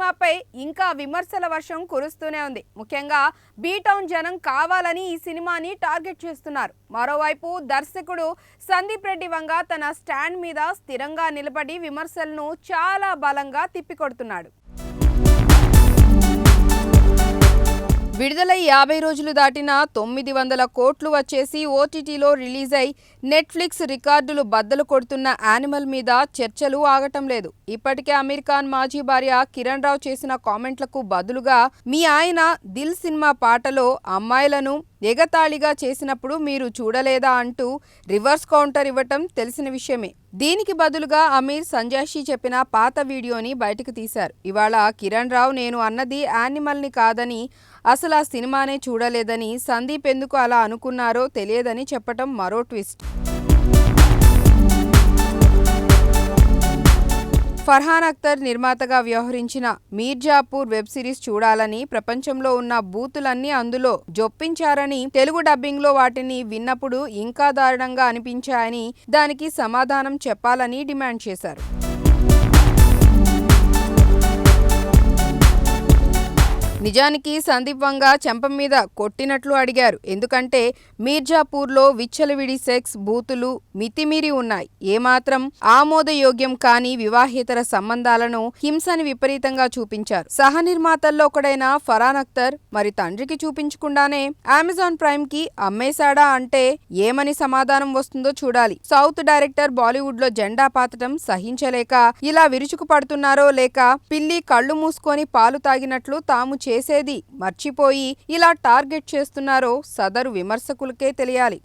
సినిమాపై ఇంకా విమర్శల వర్షం కురుస్తూనే ఉంది. ముఖ్యంగా బీటౌన్ జనం కావాలని ఈ సినిమాని టార్గెట్ చేస్తున్నారు. మరోవైపు దర్శకుడు సందీప్ రెడ్డి వంగ తన స్టాండ్ మీద స్థిరంగా నిలబడి విమర్శలను చాలా బలంగా తిప్పికొడుతున్నాడు. విడుదలై యాభై రోజులు దాటిన తొమ్మిది వందల కోట్లు వచ్చేసి ఓటీటీలో రిలీజ్ అయి నెట్ఫ్లిక్స్ రికార్డులు బద్దలు కొడుతున్న యానిమల్ మీద చర్చలు ఆగటం లేదు. ఇప్పటికే అమీర్ ఖాన్ మాజీ భార్య కిరణ్ రావు చేసిన కామెంట్లకు బదులుగా మీ ఆయన దిల్ సినిమా పాటలో అమ్మాయిలను ఎగతాళిగా చేసినప్పుడు మీరు చూడలేదా అంటూ రివర్స్ కౌంటర్ ఇవ్వటం తెలిసిన విషయమే. దీనికి బదులుగా అమీర్ సంజాషి చెప్పిన పాత వీడియోని బయటకు తీశారు. ఇవాళ కిరణ్ రావు నేను అన్నది యానిమల్ని కాదని అసలు ఆ సినిమానే చూడలేదని సందీప్ ఎందుకు అలా అనుకున్నారో తెలియదని చెప్పటం మరో ట్విస్ట్. ఫర్హాన్ అఖ్తర్ నిర్మాతగా వ్యవహరించిన మీర్జాపూర్ వెబ్ సిరీస్ చూడాలని ప్రపంచంలో ఉన్న బూతులన్నీ అందులో జొప్పించారని తెలుగు డబ్బింగ్లో వాటిని విన్నప్పుడు ఇంకా దారుణంగా అనిపించాయని దానికి సమాధానం చెప్పాలని డిమాండ్ చేశారు. నిజానికి సందీప్ వంగ చెంప మీద కొట్టినట్లు అడిగారు. ఎందుకంటే మీర్జాపూర్లో విచ్చలవిడి సెక్స్ బూతులు మితిమీరి ఉన్నాయి. ఏమాత్రం ఆమోదయోగ్యం కాని వివాహేతర సంబంధాలను హింసని విపరీతంగా చూపించారు. సహ నిర్మాతల్లో ఒకడైన ఫరాన్ అఖ్తర్ మరి తండ్రికి చూపించకుండానే అమెజాన్ ప్రైమ్కి అమ్మేశాడా అంటే ఏమని సమాధానం వస్తుందో చూడాలి. సౌత్ డైరెక్టర్ బాలీవుడ్లో జెండా పాతటం సహించలేక ఇలా విరుచుకు పడుతున్నారో లేక పిల్లి కళ్ళు మూసుకొని పాలు తాగినట్లు తాము చేసేది మర్చిపోయి ఇలా టార్గెట్ చేస్తున్నారో సదరు విమర్శకులకే తెలియాలి.